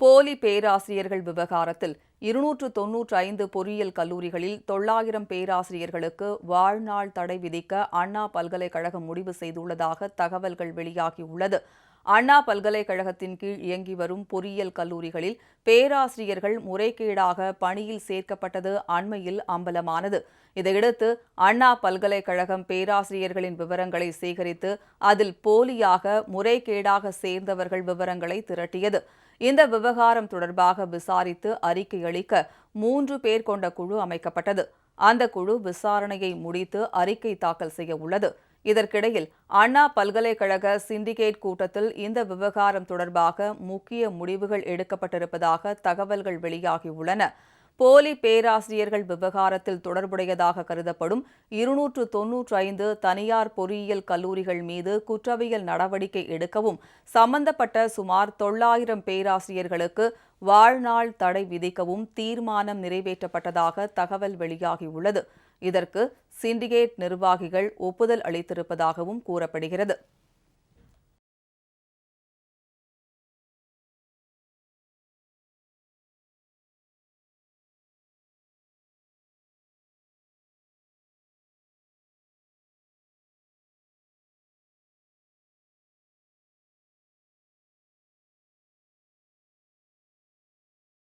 போலி பேராசிரியர்கள் விவகாரத்தில் இருநூற்று தொன்னூற்று ஐந்து பொறியியல் கல்லூரிகளில் தொள்ளாயிரம் பேராசிரியர்களுக்கு வாழ்நாள் தடை விதிக்க அண்ணா பல்கலைக்கழகம் முடிவு செய்துள்ளதாக தகவல்கள் வெளியாகியுள்ளது. அண்ணா பல்கலைக்கழகத்தின் கீழ் இயங்கி வரும் பொறியியல் கல்லூரிகளில் பேராசிரியர்கள் முறைகேடாக பணியில் சேர்க்கப்பட்டது அண்மையில் அம்பலமானது. இதையடுத்து அண்ணா பல்கலைக்கழகம் பேராசிரியர்களின் விவரங்களை சேகரித்து அதில் போலியாக முறைகேடாக சேர்ந்தவர்கள் விவரங்களை திரட்டியது. இந்த விவகாரம் தொடர்பாக விசாரித்து அறிக்கை அளிக்க மூன்று பேர் கொண்ட குழு அமைக்கப்பட்டது. அந்த குழு விசாரணையை முடித்து அறிக்கை தாக்கல் செய்ய உள்ளது. இதற்கிடையில் அண்ணா பல்கலைக்கழக சிண்டிகேட் கூட்டத்தில் இந்த விவகாரம் தொடர்பாக முக்கிய முடிவுகள் எடுக்கப்பட்டிருப்பதாக தகவல்கள் வெளியாகியுள்ளன போலி பேராசிரியர்கள் விவகாரத்தில் தொடர்புடையதாக கருதப்படும் இருநூற்று தொன்னூற்று ஐந்து தனியார் பொறியியல் கல்லூரிகள் மீது குற்றவியல் நடவடிக்கை எடுக்கவும் சம்பந்தப்பட்ட சுமார் தொள்ளாயிரம் பேராசிரியர்களுக்கு வாழ்நாள் தடை விதிக்கவும் தீர்மானம் நிறைவேற்றப்பட்டதாக தகவல் வெளியாகியுள்ளது. இதற்கு சிண்டிகேட் நிர்வாகிகள் ஒப்புதல் அளித்திருப்பதாகவும் கூறப்படுகிறது.